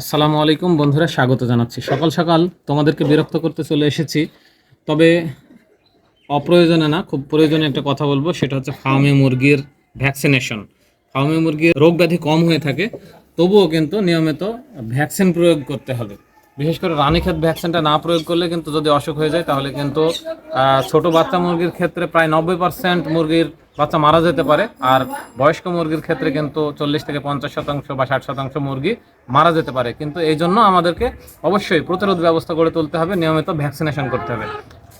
আসসালামু আলাইকুম বন্ধুরা, স্বাগত জানাচ্ছি। সকাল সকাল তোমাদেরকে বিরক্ত করতে চলে এসেছি, তবে অপ্রয়োজনে না, খুব প্রয়োজনে একটা কথা বলব, সেটা হচ্ছে ফার্মে মুরগির ভ্যাকসিনেশন। ফার্মে মুরগির রোগ ব্যাধি কম হয়ে থাকে, তবুও কিন্তু নিয়মিত ভ্যাকসিন প্রয়োগ করতে হবে। বিশেষ করে রানীক্ষেত ভ্যাকসিনটা না প্রয়োগ করলে কিন্তু যদি অসুখ হয়ে যায়, তাহলে কিন্তু ছোট বাচ্চা মুরগির ক্ষেত্রে প্রায় নব্বই পার্সেন্ট মুরগির বাচ্চা মারা যেতে পারে। আর বয়স্ক মুরগির ক্ষেত্রে কিন্তু চল্লিশ থেকে পঞ্চাশ শতাংশ বা ষাট শতাংশ মুরগি মারা যেতে পারে। কিন্তু এই জন্য আমাদেরকে অবশ্যই প্রতিরোধ ব্যবস্থা গড়ে তুলতে হবে, নিয়মিত ভ্যাকসিনেশন করতে হবে।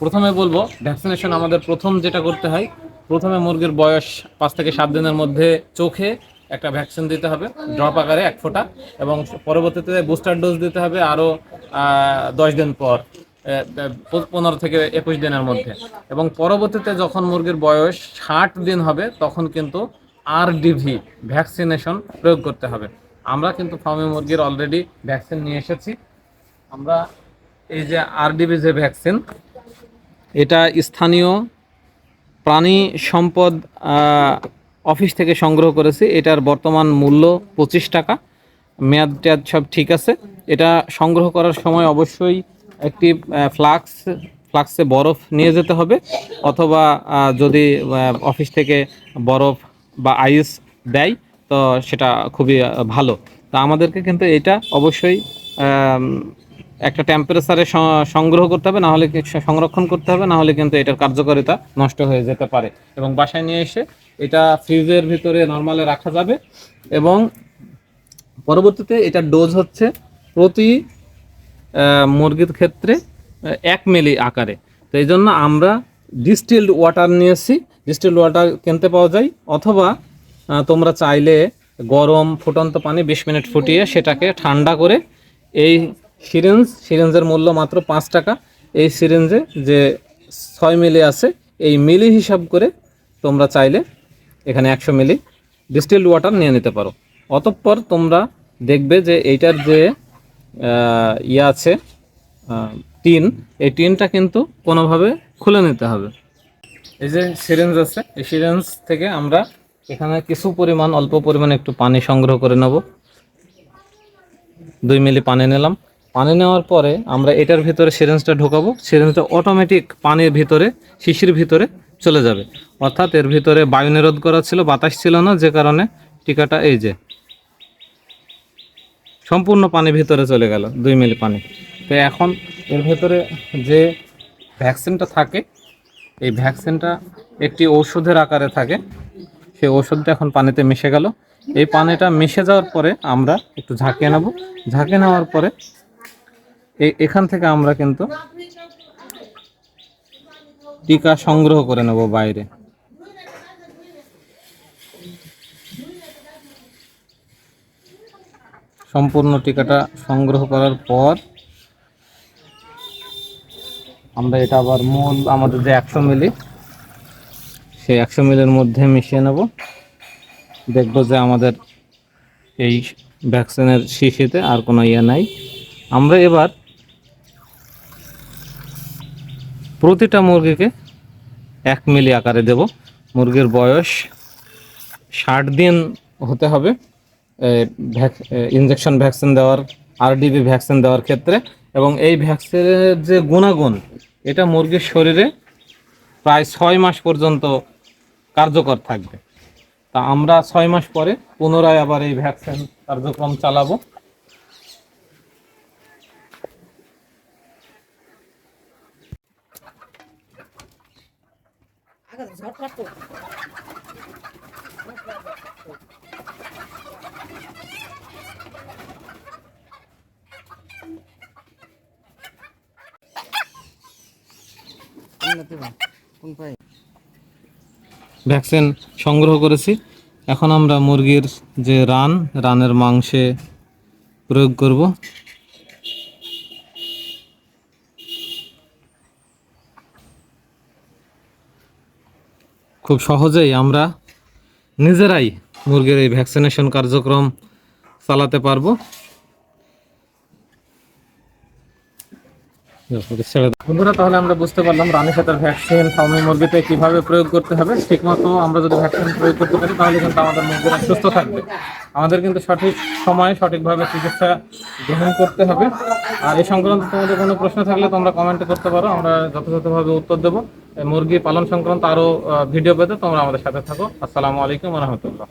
প্রথমে বলব ভ্যাকসিনেশন আমাদের প্রথম যেটা করতে হয়, প্রথমে মুরগির বয়স পাঁচ থেকে সাত দিনের মধ্যে চোখে একটা ভ্যাকসিন দিতে হবে, ড্রপ আকারে এক ফোঁটা, এবং পরবর্তীতে বুস্টার ডোজ দিতে হবে আরও দশ দিন পর পনেরো থেকে একুশ দিনের মধ্যে। এবং পরবর্তীতে যখন মুরগির বয়স ষাট দিন হবে, তখন কিন্তু আর ডিভি ভ্যাকসিনেশন প্রয়োগ করতে হবে। আমরা কিন্তু ফার্মে মুরগির অলরেডি ভ্যাকসিন নিয়ে এসেছি। আমরা এই যে আর ডিভি যে ভ্যাকসিন, এটা স্থানীয় প্রাণী সম্পদ অফিস থেকে সংগ্রহ করেছি। এটার বর্তমান মূল্য পঁচিশ টাকা। মেয়াদ টেয়াদ সব ঠিক আছে। এটা সংগ্রহ করার সময় অবশ্যই একটি ফ্লাক্স, ফ্লাক্সে বরফ নিয়ে যেতে হবে। অথবা যদি অফিস থেকে বরফ বা আইস দেয়, তো সেটা খুবই ভালো। তা আমাদেরকে কিন্তু এটা অবশ্যই একটা টেম্পারেচারে সংগ্রহ করতে হবে। না হলে কি- সংরক্ষণ করতে হবে। না হলে কিন্তু এটার কার্যকারিতা নষ্ট হয়ে যেতে পারে। এবং বাসায় নিয়ে এসে এটা ফ্রিজের ভিতরে নর্মালে রাখা যাবে এবং পরবর্তীতে এটা ডোজ হচ্ছে প্রতি মুরগির ক্ষেত্রে এক মিলি আকারে। তো এই জন্য আমরা ডিস্টিল্ড ওয়াটার নিয়েছি। ডিস্টিল্ড ওয়াটার কিনতে পাওয়া যায় অথবা তোমরা চাইলে গরম ফুটন্ত পানি বিশ মিনিট ফুটিয়ে সেটাকে ঠান্ডা করে এই সিরিঞ্জ সিরিঞ্জের মূল্য মাত্র পাঁচ টাকা। এই সিরিঞ্জে যে ছয় মিলি আছে, এই মিলি হিসাব করে তোমরা চাইলে এখানে একশো মিলি ডিস্টিলড ওয়াটার নিয়ে নিতে পারো। অতঃপর তোমরা দেখবে যে এইটার যে ইয়ে আছে টিন, এই টিনটা কিন্তু কোনোভাবে খুলে নিতে হবে। এই যে সিরিঞ্জ আছে, এই সিরিঞ্জ থেকে আমরা এখানে কিছু পরিমাণ, অল্প পরিমাণ একটু পানি সংগ্রহ করে নেব। দুই মিলি পানি নিলাম। পানি নেওয়ার পরে আমরা এটার ভিতরে সিরিঞ্জটা ঢোকাবো। সিরিঞ্জটা অটোমেটিক পানির ভিতরে, শিশির ভিতরে চলে যাবে। অর্থাৎ এর ভিতরে বায়ু নিরোধ করা ছিল, বাতাস ছিল না, যে কারণে টিকাটা এই যে সম্পূর্ণ পানি ভিতরে চলে গেল, দুই মিলি পানি। তো এখন এর ভেতরে যে ভ্যাকসিনটা থাকে, এই ভ্যাকসিনটা একটি ঔষধের আকারে থাকে। সেই ওষুধটা এখন পানিতে মিশে গেল। এই পানিটা মিশে যাওয়ার পরে আমরা একটু ঝাঁকিয়ে নেব। ঝাঁকিয়ে নেওয়ার পরে এখান থেকে আমরা কিন্তু টিকা সংগ্রহ করে নেব বাইরে। সম্পূর্ণ টিকাটা সংগ্রহ করার পর আমরা এটা আবার মূল আমাদের যে একশো মিলি, সেই একশো মিলির মধ্যে মিশিয়ে নেব। দেখব যে আমাদের এই ভ্যাকসিনের শিশিতে আর কোনো ইয়ে নাই। আমরা এবার প্রতিটা মুরগিকে এক মিলি আকারে দেব। মুরগির বয়স ষাট দিন হতে হবে। ইনজেকশন ভ্যাকসিন দেওয়ার আরডিবি ভ্যাকসিন দেওয়ার ক্ষেত্রে এবং এই ভ্যাকসিনের যে গুণাগুণ, এটা মুরগির শরীরে প্রায় ছয় মাস পর্যন্ত কার্যকর থাকবে। তা আমরা ছয় মাস পরে পুনরায় আবার এই ভ্যাকসিন কার্যক্রম চালাবো। ভ্যাকসিন সংগ্রহ করেছি। এখন আমরা মুরগির যে রান, রানের মাংসে প্রয়োগ করব। খুব সহজেই আমরা নিজেরাই মুরগির এই ভ্যাকসিনেশন কার্যক্রম চালাতে পারব। বন্ধুরা, তাহলে আমরা বুঝতে পারলাম রানী সাথের ভ্যাকসিন ফার্মি মুরগিতে কীভাবে প্রয়োগ করতে হবে। ঠিকমতো আমরা যদি ভ্যাকসিন প্রয়োগ করতে পারি, তাহলে কিন্তু আমাদের মুরগিরা সুস্থ থাকবে। আমাদের কিন্তু সঠিক সময়ে সঠিকভাবে চিকিৎসা গ্রহণ করতে হবে। আর এই সংক্রান্ত তোমাদের কোনো প্রশ্ন থাকলে তোমরা কমেন্টে করতে পারো, আমরা যথাযথভাবে উত্তর দেবো। মুরগি পালন সংক্রান্ত আরও ভিডিও পেতে তোমরা আমাদের সাথে থাকো। আসসালামু আলাইকুম রহমতুল্লাহ।